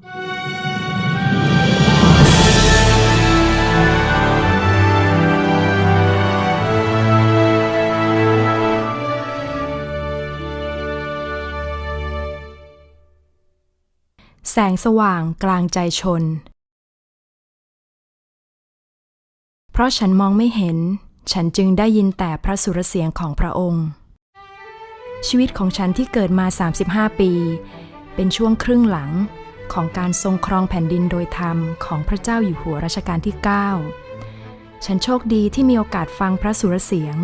แสงสว่างกลางใจชน เพราะฉันมองไม่เห็น ฉันจึงได้ยินแต่พระสุรเสียงของพระองค์ ชีวิตของฉันที่เกิดมา 35 ปี เป็นช่วงครึ่งหลัง ของการทรงครองแผ่นดินโดยธรรมของพระเจ้าอยู่หัวรัชกาลที่ 9 ฉันโชคดีที่มีโอกาสฟังพระสุรเสียง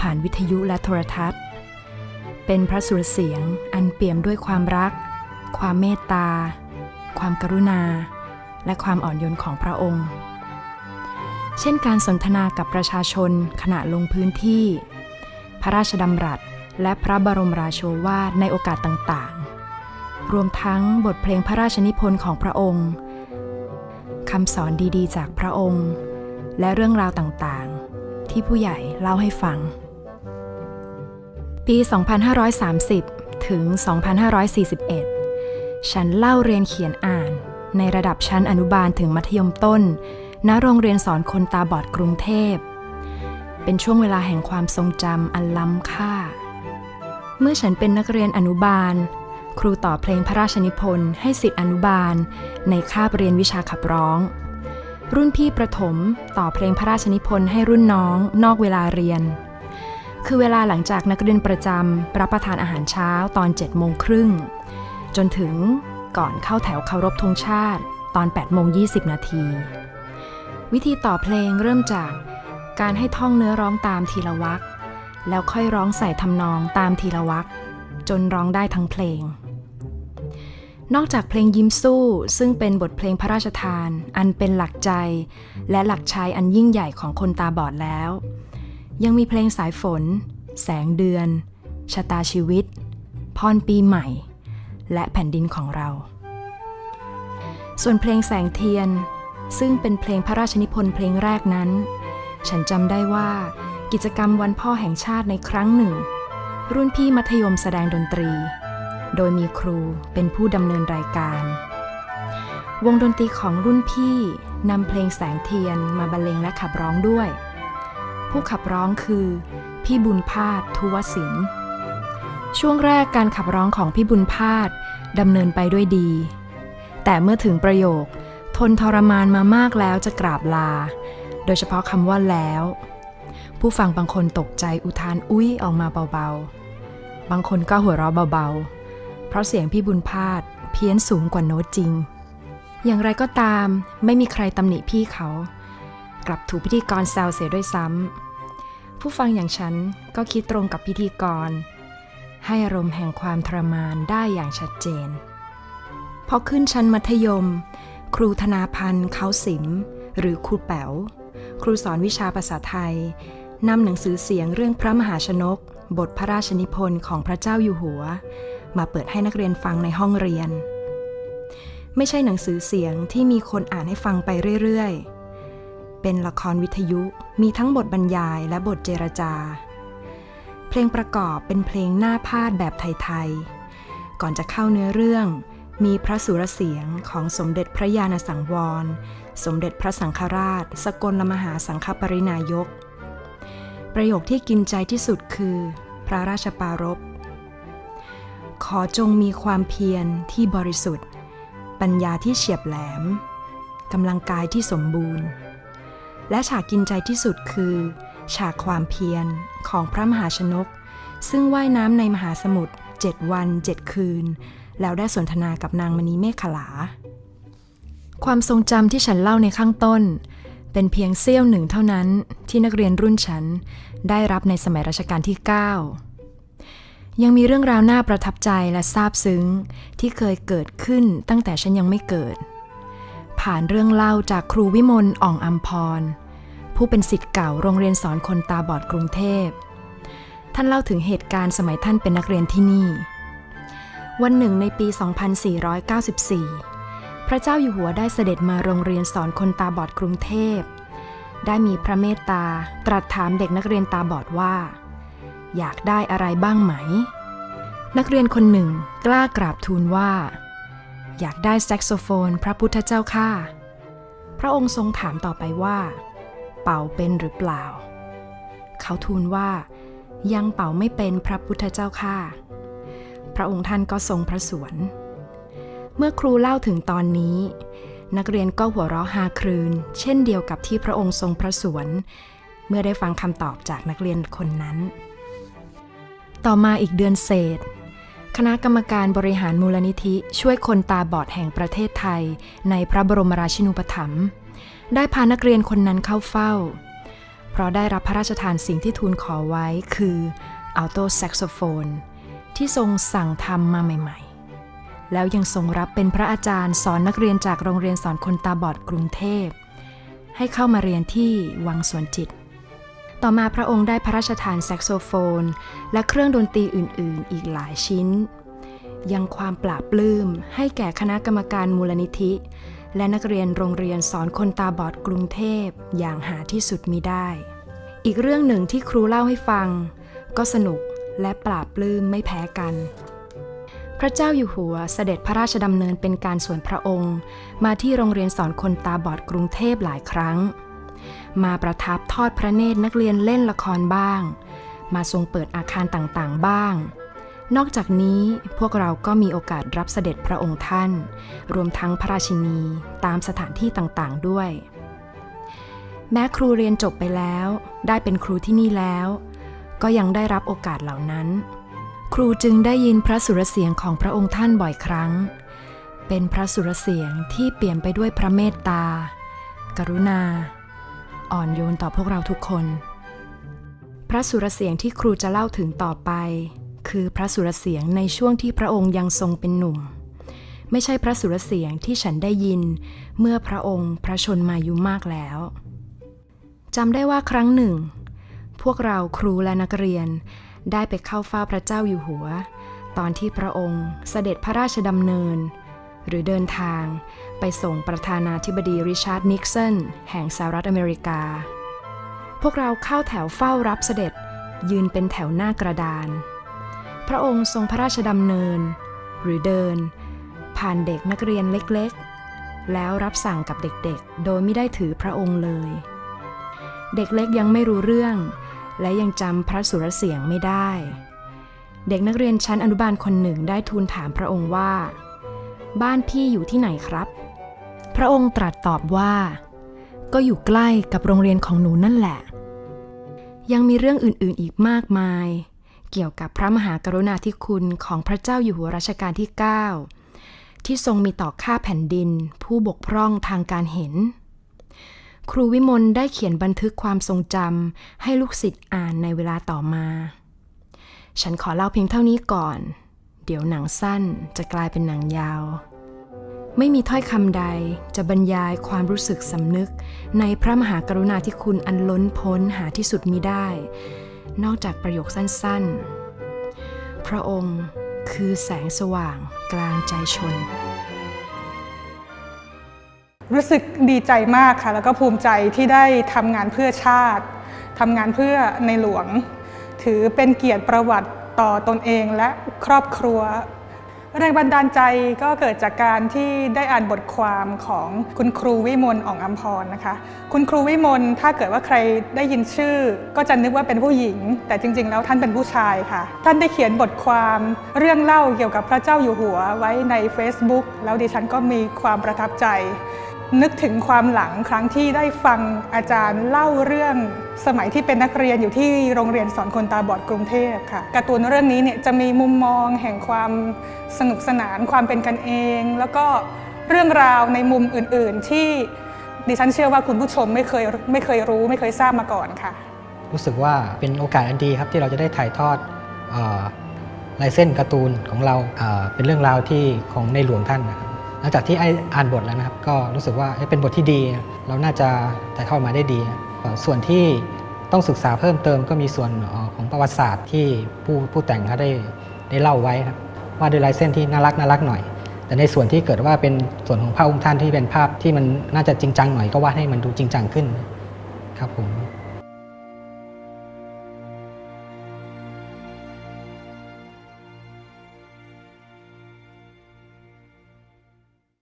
ผ่านวิทยุและโทรทัศน์ เป็นพระสุรเสียงอันเปี่ยมด้วยความรัก ความเมตตา ความกรุณา และความอ่อนโยนของพระองค์ เช่นการสนทนากับประชาชนขณะลงพื้นที่ พระราชดำรัสและพระบรมราโชวาทในโอกาสต่าง รวมทั้งบทเพลงพระราชนิพนธ์ของพระองค์คำสอนดีๆ จากพระองค์ และเรื่องราวต่างๆ ที่ผู้ใหญ่เล่าให้ฟัง ปี 2530 ถึง 2541 ฉันเล่าเรียนเขียนอ่านในระดับชั้นอนุบาลถึงมัธยมต้น ณ โรงเรียนสอนคนตาบอดกรุงเทพ เป็นช่วงเวลาแห่งความทรงจำอันล้ำค่า เมื่อฉันเป็นนักเรียนอนุบาล ครูต่อเพลงพระราชนิพนธ์ให้สิทธิอนุบาล ในคาบเรียนวิชาขับร้อง รุ่นพี่ประถมต่อเพลงพระราชนิพนธ์ให้รุ่นน้อง นอกเวลาเรียน คือเวลาหลังจากนักเรียนประจำรับประทานอาหารเช้าตอน7โมงครึ่งจนถึงก่อนเข้าแถวเคารพธงชาติตอน8โมง20นาที วิธีต่อเพลงเริ่มจากการให้ท่องเนื้อร้องตามทีละวรรคแล้วค่อยร้องใส่ทำนองตามทีละวรรคจนร้องได้ทั้งเพลง นอกจากเพลงยิ้มสู้ซึ่งเป็นบทเพลงพระราชทาน อันเป็นหลักใจ และหลักชัยอันยิ่งใหญ่ของคนตาบอดแล้ว ยังมีเพลงสายฝน แสงเดือน ชะตาชีวิต พรปีใหม่ และแผ่นดินของเรา ส่วนเพลงแสงเทียน ซึ่งเป็นเพลงพระราชนิพนธ์เพลงแรกนั้น ฉันจำได้ว่ากิจกรรมวันพ่อแห่งชาติในครั้งหนึ่ง รุ่นพี่มัธยมแสดงดนตรี โดยมีครูเป็นผู้ดำเนินรายการ วงดนตรีของรุ่นพี่นำเพลงแสงเทียนมาบรรเลงและขับร้องด้วย ผู้ขับร้องคือ พี่บุญพาดทุวศิลป์ช่วงแรกการขับร้องของพี่บุญพาดดำเนินไปด้วยดี แต่เมื่อถึงประโยค ทนทรมานมามากแล้วจะกราบลา โดยเฉพาะคำว่าแล้ว ผู้ฟังบางคนตกใจอุทานอุ้ยออกมาเบาๆ บางคนก็หัวเราะเบาๆ เพราะเสียงพี่บุญพาดเพี้ยนสูงกว่าโน้ตจริง อย่างไรก็ตามไม่มีใครตำหนิพี่เขา กลับถูกพิธีกรแซวเสียด้วยซ้ำ ผู้ฟังอย่างฉันก็คิดตรงกับพิธีกร ให้อารมณ์แห่งความทรมานได้อย่างชัดเจน พอขึ้นชั้นมัธยม ครูธนาพันธ์เขาสิม หรือครูแป๋ว ครูสอนวิชาภาษาไทยนำหนังสือเสียงเรื่องพระมหาชนก บทพระราชนิพนธ์ของพระเจ้าอยู่หัว มาเปิดให้นักเรียนฟังในห้องเรียน ไม่ใช่หนังสือเสียงที่มีคนอ่านให้ฟังไปเรื่อยๆ เป็นละครวิทยุมีทั้งบทบรรยายและบทเจรจา เพลงประกอบเป็นเพลงหน้าพาดแบบไทยๆ ก่อนจะเข้าเนื้อเรื่องมีพระสุรเสียงของสมเด็จพระญาณสังวร สมเด็จพระสังฆราช สกลมหาสังฆปรินายก ประโยคที่กินใจที่สุดคือ พระราชปารภขอจงมีความเพียรที่บริสุทธิ์ ปัญญาที่เฉียบแหลมกำลังกายที่สมบูรณ์ และฉากกินใจที่สุดคือ ฉากความเพียรของพระมหาชนก ซึ่งว่ายน้ำในมหาสมุทรเจ็ดวันเจ็ดคืน แล้วได้สนทนากับนางมณีเมฆขลา ความทรงจำที่ฉันเล่าในข้างต้น เป็นเพียงเสี้ยวหนึ่งเท่านั้นที่นักเรียนรุ่นฉันได้รับในสมัยรัชกาลที่ 9 ยังมีเรื่องราวน่าประทับใจและซาบซึ้งที่เคยเกิดขึ้นตั้งแต่ฉันยังไม่เกิด ผ่านเรื่องเล่าจากครูวิมลอ่องอัมพร ผู้เป็นสิทธิ์เก่าโรงเรียนสอนคนตาบอดกรุงเทพ ท่านเล่าถึงเหตุการณ์สมัยท่านเป็นนักเรียนที่นี่ วันหนึ่งในปี 2494 พระเจ้าอยู่หัวได้เสด็จมาโรงเรียนสอนคนตาบอดกรุงเทพ ได้มีพระเมตตาตรัสถามเด็กนักเรียนตาบอดว่า อยากได้อะไรบ้างไหม นักเรียนคนหนึ่งกล้ากราบทูลว่า อยากได้แซกโซโฟน พระพุทธเจ้าข้าพระองค์ทรงถามต่อไปว่า เป่าเป็นหรือเปล่า เขาทูลว่า ยังเป่าไม่เป็นพระพุทธเจ้าข้าพระองค์ท่านก็ทรงพระสวน เมื่อครูเล่าถึงตอนนี้ นักเรียนก็หัวเราะฮาครืน เช่นเดียวกับที่พระองค์ทรงพระสวน เมื่อได้ฟังคำตอบจากนักเรียนคนนั้น ต่อมาอีกเดือนเศษ คณะกรรมการบริหารมูลนิธิช่วยคนตาบอดแห่งประเทศไทย ในพระบรมราชินูปถัมภ์ได้พานักเรียนคนนั้นเข้าเฝ้า เพราะได้รับพระราชทานสิ่งที่ทูลขอไว้คืออัลโตแซกโซโฟนที่ทรงสั่งทำมาใหม่ๆ แล้วยังทรงรับเป็นพระอาจารย์สอนนักเรียนจากโรงเรียนสอนคนตาบอดกรุงเทพ ให้เข้ามาเรียนที่วังสวนจิต ต่อมาพระองค์ได้พระราชทานแซกโซโฟน และเครื่องดนตรีอื่น ๆ อีกหลายชิ้น ยังความปราบปลื้มให้แก่คณะกรรมการมูลนิธิ และนักเรียนโรงเรียนสอนคนตาบอดกรุงเทพอย่างหาที่สุดมิได้ อีกเรื่องหนึ่งที่ครูเล่าให้ฟัง ก็สนุกและปราบปลื้มไม่แพ้กัน พระเจ้าอยู่หัวเสด็จพระราชดำเนินเป็นการส่วนพระองค์ มาที่โรงเรียนสอนคนตาบอดกรุงเทพหลายครั้ง มาประทับทอดพระเนตรนักเรียนเล่นละครบ้าง มาทรงเปิดอาคารต่างๆบ้าง นอกจากนี้พวกเราก็มีโอกาสรับเสด็จพระองค์ท่าน รวมทั้งพระราชินีตามสถานที่ต่างๆด้วย แม้ครูเรียนจบไปแล้ว ได้เป็นครูที่นี่แล้ว ก็ยังได้รับโอกาสเหล่านั้น ครูจึงได้ยินพระสุรเสียงของพระองค์ท่านบ่อยครั้ง เป็นพระสุรเสียงที่เปลี่ยนไปด้วยพระเมตตา กรุณา อ่อนโยนต่อพวกเราทุกคน พระสุรเสียงที่ครูจะเล่าถึงต่อไป คือพระสุรเสียงในช่วงที่พระองค์ยังทรงเป็นหนุ่ม ไม่ใช่พระสุรเสียงที่ฉันได้ยิน เมื่อพระองค์พระชนมายุมากแล้วจำได้ว่าครั้งหนึ่ง พวกเราครูและนักเรียน ได้ไปเข้าเฝ้าพระเจ้าอยู่หัว ตอนที่พระองค์เสด็จพระราชดำเนิน หรือเดินทางไปส่งประธานาธิบดีริชาร์ดนิกสันแห่งสหรัฐอเมริกา พวกเราเข้าแถวเฝ้ารับเสด็จยืนเป็นแถวหน้ากระดาน พระองค์ทรงพระราชดำเนิน หรือเดิน ผ่านเด็กนักเรียนเล็กๆ แล้วรับสั่งกับเด็กๆ โดยไม่ได้ถือพระองค์เลย เด็กเล็กยังไม่รู้เรื่อง และยังจำพระสุรเสียงไม่ได้ เด็กนักเรียนชั้นอนุบาลคนหนึ่งได้ทูลถามพระองค์ว่า บ้านพี่อยู่ที่ไหนครับ พระองค์ตรัสตอบว่า ก็อยู่ใกล้กับโรงเรียนของหนูนั่นแหละ ยังมีเรื่องอื่นๆอีกมากมาย เกี่ยวกับพระมหากรุณาธิคุณของพระเจ้าอยู่หัวรัชกาลที่ 9 ที่ทรงมีต่อข้าแผ่นดิน ผู้บกพร่องทางการเห็น ครูวิมลได้เขียนบันทึกความทรงจำให้ลูกศิษย์อ่านในเวลาต่อมา ฉันขอเล่าเพียงเท่านี้ก่อน เดี๋ยวหนังสั้นจะกลายเป็นหนังยาว ไม่มีถ้อยคำใดจะบรรยายความรู้สึกสำนึก ในพระมหากรุณาธิคุณอันล้นพ้นหาที่สุดมิได้ นอกจากประโยคสั้นๆ พระองค์คือแสงสว่างกลางใจชน รู้สึกดีใจมากค่ะ แล้วก็ภูมิใจที่ได้ทำงานเพื่อชาติทำงานเพื่อในหลวง ถือเป็นเกียรติประวัติต่อตนเองและครอบครัวแรงบันดาลใจก็เกิดจากการที่ได้อ่านบทความของคุณครูวิมลอ่องอัมพรนะคะ คุณครูวิมลถ้าเกิดว่าใครได้ยินชื่อ ก็จะนึกว่าเป็นผู้หญิง แต่จริง ๆ แล้วท่านเป็นผู้ชายค่ะ ท่านได้เขียนบทความเรื่องเล่าเกี่ยวกับพระเจ้าอยู่หัวไว้ใน Facebook แล้วดิฉันก็มีความประทับใจ นึกถึงความหลังครั้งที่ได้ฟังอาจารย์เล่าเรื่องสมัยที่เป็นนักเรียนอยู่ที่โรงเรียนสอนคนตาบอดกรุงเทพค่ะการ์ตูนเรื่องนี้เนี่ยจะมีมุมมองแห่งความสนุกสนานความเป็นกันเอง แล้วก็เรื่องราวในมุมอื่น ๆ ที่ดิฉันเชื่อว่าคุณผู้ชมไม่เคยไม่เคยรู้ไม่เคยทราบมาก่อนค่ะ รู้สึกว่าเป็นโอกาสอันดีครับที่เราจะได้ถ่ายทอดออลายเส้นการ์ตูนของเราเเป็นเรื่องราวที่ของในหลวงท่านนะครับ หลังจากที่ไอ้อ่านบทแล้วนะครับ ก็รู้สึกว่าเป็นบทที่ดี เราน่าจะถ่ายทอดมาได้ดี ส่วนที่ต้องศึกษาเพิ่มเติมก็มีส่วนของประวัติศาสตร์ที่ผู้ผู้แต่งเขาได้ได้เล่าไว้ครับว่าด้วยลายเส้นที่น่ารักน่ารักหน่อย แต่ในส่วนที่เกิดว่าเป็นส่วนของพระองค์ท่านที่เป็นภาพที่มันน่าจะจริงจังหน่อยก็วาดให้มันดูจริงจังขึ้นครับผม